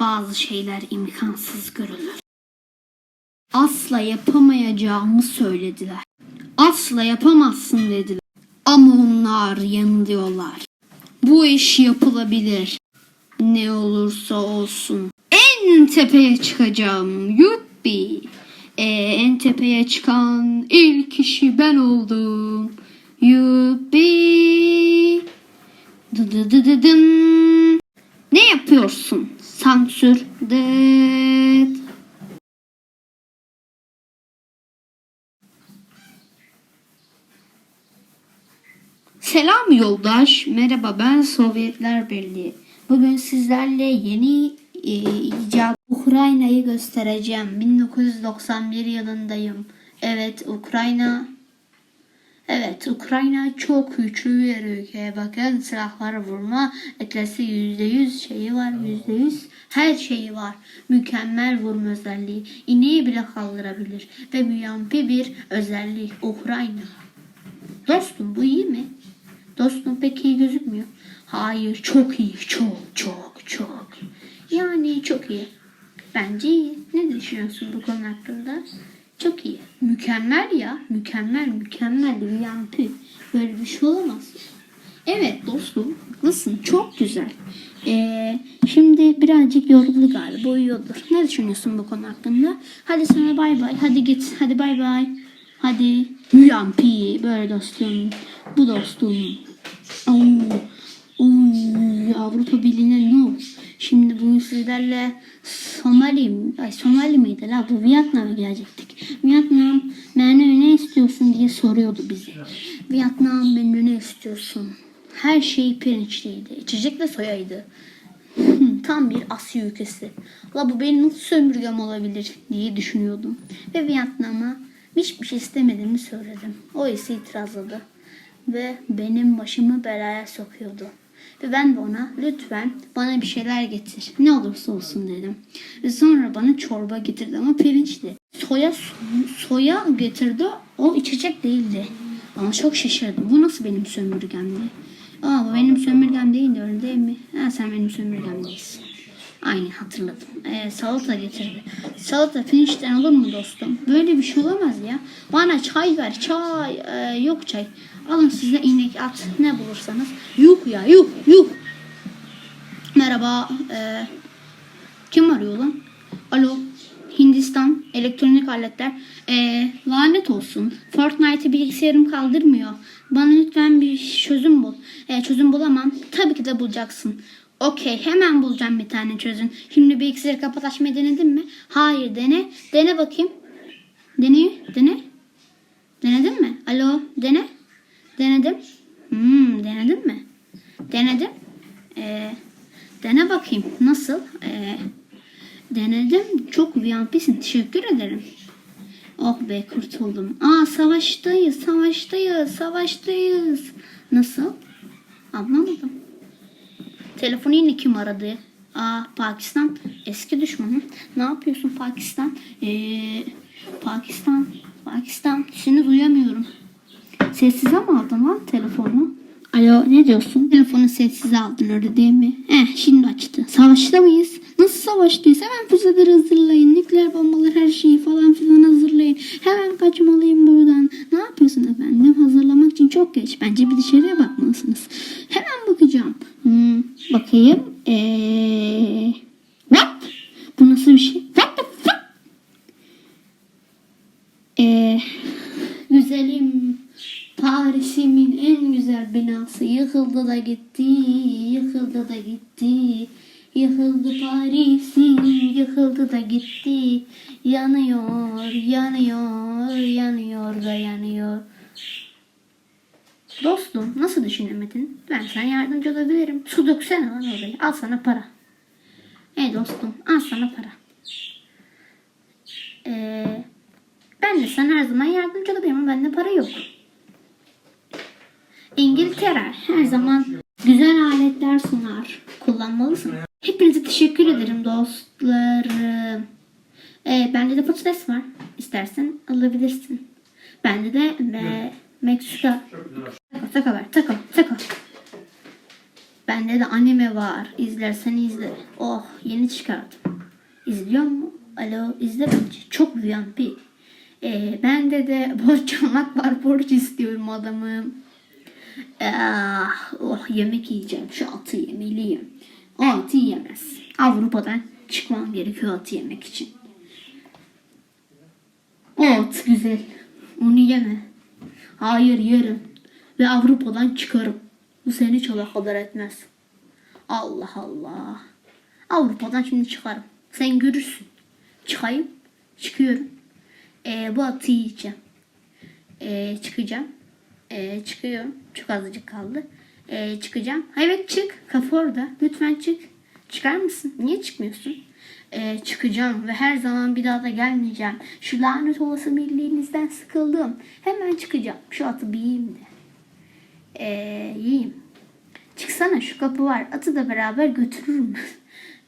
bazı şeyler imkansız görülür. Asla yapamayacağımı söylediler. Asla yapamazsın dediler. Ama onlar yanılıyorlar. Bu iş yapılabilir. Ne olursa olsun. En tepeye çıkacağım. Yuppi. Ee, en tepeye çıkan ilk kişi ben oldum. Yuppi. Dı dı dı dı dın. Ne yapıyorsun? Sansür. Dıt. Selam yoldaş. Merhaba ben Sovyetler Birliği. Bugün sizlerle yeni e, icat Ukrayna'yı göstereceğim. 1991 yılındayım. Evet Ukrayna Evet Ukrayna çok güçlü bir ülke. Bakın silahlar vurma eklesi %100 şeyi var. %100 her şeyi var. Mükemmel vurma özelliği. İneği bile kaldırabilir. Ve müyampi bir özellik. Ukrayna. Dostum bu iyi mi? Dostum pek iyi gözükmüyor. Hayır çok iyi. Çok çok. Yani çok iyi. Bence iyi. Ne düşünüyorsun bu konu hakkında? Çok iyi. Mükemmel ya. Mükemmel mükemmel bir yampı. Böyle bir şey olamaz. Evet dostum. Haklısın. Çok güzel. Ee, şimdi birazcık yoruldu galiba. Uyuyordur. Ne düşünüyorsun bu konu hakkında? Hadi sana bay bay. Hadi git. Hadi bay bay. Hadi. Yampi. Böyle dostum. Bu dostum. Oo. Oo, Avrupa Birliği'ne no. Şimdi bugün sizlerle Somali, ay Somali miydi la bu Vietnam'a gelecektik. Vietnam menü ne istiyorsun diye soruyordu bize. Vietnam menü ne istiyorsun? Her şey pirinçliydi. İçecek de soyaydı. Tam bir Asya ülkesi. La bu benim nasıl sömürgem olabilir diye düşünüyordum. Ve Vietnam'a hiçbir şey istemediğimi söyledim. O ise itirazladı. Ve benim başımı belaya sokuyordu. Ve ben de ona lütfen bana bir şeyler getir. Ne olursa olsun dedim. Ve sonra bana çorba getirdi ama pirinçli. Soya soya getirdi. O içecek değildi. Ama çok şaşırdım. Bu nasıl benim sömürgemdi? Aa bu benim sömürgem değil diyorum değil mi? Ha sen benim sömürgem değilsin. Aynen hatırladım. Ee, salata getirdi. Salata pirinçten olur mu dostum? Böyle bir şey olamaz ya. Bana çay ver. Çay. Ee, yok çay. Alın size inek at. Ne bulursanız. Yuh ya yuh yuh. Merhaba. Ee, kim arıyor lan? Alo. Elektronik aletler. Ee, lanet olsun. Fortnite'ı bilgisayarım kaldırmıyor. Bana lütfen bir çözüm bul. Ee, çözüm bulamam. Tabii ki de bulacaksın. Okey hemen bulacağım bir tane çözüm. Şimdi bilgisayarı kapat açmayı denedin mi? Hayır dene. Dene bakayım. Dene. Dene. Denedin mi? Alo dene. Denedim. Hmm, denedin mi? Denedim. Ee, dene bakayım. Nasıl? Ee, denedim. Çok VIP'sin. Teşekkür ederim. Oh be kurtuldum. Aa savaştayız, savaştayız, savaştayız. Nasıl? Anlamadım. Telefonu yine kim aradı? Aa Pakistan eski düşmanım. Ne yapıyorsun Pakistan? Ee, Pakistan, Pakistan seni duyamıyorum. Sessize mi aldın lan telefonu? Alo ne diyorsun? Telefonu sessize aldın öyle değil mi? Eh şimdi açtı. Savaşta mıyız? Nasıl savaştayız? Hemen füzeleri hazırlayın. Nükleer bombalar her şeyi falan filan hazırlayın. Hemen kaçmalıyım buradan. Ne yapıyorsun efendim? Hazırlamak için çok geç. Bence bir dışarıya bakmalısınız. Hemen bakacağım. Hmm, bakayım. Eee... What? Bu nasıl bir şey? What the fuck? Eee... Güzelim. Paris'imin en güzel binası yıkıldı da gitti, yıkıldı da gitti. Yıkıldı Paris'im, yıkıldı da gitti. Yanıyor, yanıyor, yanıyor da yanıyor. Dostum nasıl düşünemedin? Ben sana yardımcı olabilirim. Su döksene lan oraya. Al sana para. Ey dostum al sana para. Ee, ben de sana her zaman yardımcı olabilirim ama bende para yok. İngiltere her zaman güzel aletler sunar. Kullanmalısın. Hepinize teşekkür ederim dostlarım. Ee, bende de patates var. İstersen alabilirsin. Bende de e, Meksika. Tako, ver. Tako, tako. Bende de anime var. İzlersen izle. Oh yeni çıkardım. İzliyor mu? Alo izle bence. Çok VMP. Ee, bende de borç almak var. Borç istiyorum adamım. Ah, oh yemek yiyeceğim. Şu atı yemeliyim. O atı yiyemez. Avrupa'dan çıkmam gerekiyor atı yemek için. O at güzel. Onu yeme. Hayır yerim. Ve Avrupa'dan çıkarım. Bu seni hiç alakadar etmez. Allah Allah. Avrupa'dan şimdi çıkarım. Sen görürsün. Çıkayım. Çıkıyorum. Ee, bu atı yiyeceğim. Ee, çıkacağım. Ee, çıkıyorum. Çok azıcık kaldı. Ee, çıkacağım. Ha, Evet çık. Kafa orada. Lütfen çık. Çıkar mısın? Niye çıkmıyorsun? Ee, çıkacağım ve her zaman bir daha da gelmeyeceğim. Şu lanet olası birliğinizden sıkıldım. Hemen çıkacağım. Şu atı bir yiyeyim de. Ee, yiyeyim. Çıksana şu kapı var. Atı da beraber götürürüm.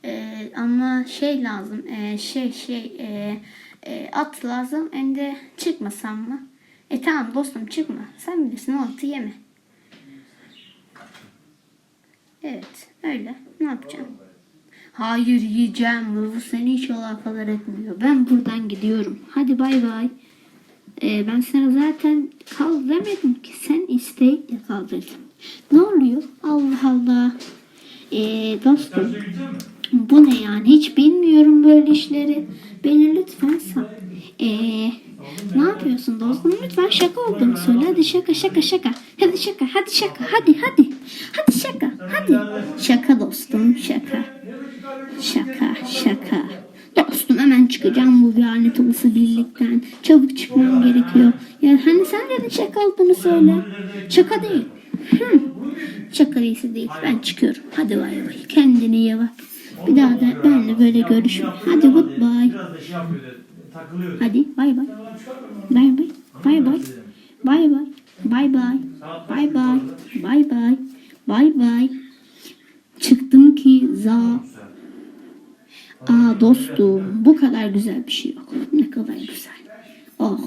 Ee, ama şey lazım. ee, şey şey ee, ee, at lazım. Hem de çıkmasam mı? E tamam dostum çıkma. Sen bilirsin o atı yeme. Evet öyle. Ne yapacağım? Hayır yiyeceğim. Bu seni hiç alakadar etmiyor. Ben buradan gidiyorum. Hadi bay bay. Ee, ben sana zaten kal demedim ki. Sen isteyince kal dedim. Ne oluyor? Allah Allah. Ee, dostum. Bu ne yani? Hiç bilmiyorum böyle işleri. Beni lütfen sal. Ee, ne yapıyorsun dostum? Lütfen şaka olduğunu söyle. Hadi şaka şaka şaka. Hadi şaka hadi şaka hadi hadi. Hadi şaka hadi. Şaka dostum şaka. Şaka şaka. Dostum hemen çıkacağım bu lanet olası birlikten. Çabuk çıkmam gerekiyor. Ya hani sen dedin şaka olduğunu söyle. Şaka değil. Hı. Şaka iyisi değil. Ben çıkıyorum. Hadi bay bay. Kendine iyi bak. Bir daha da benle böyle görüşme. Hadi goodbye. Biraz da şey yapıyor, takılıyor. Hadi bay bay. Bay bay. Bay bay. Bay bay. Bay bay. Bay bay. Bay bay. Bay bay. Çıktım ki za. Aa dostum bu kadar güzel bir şey yok. Ne kadar güzel. Oh.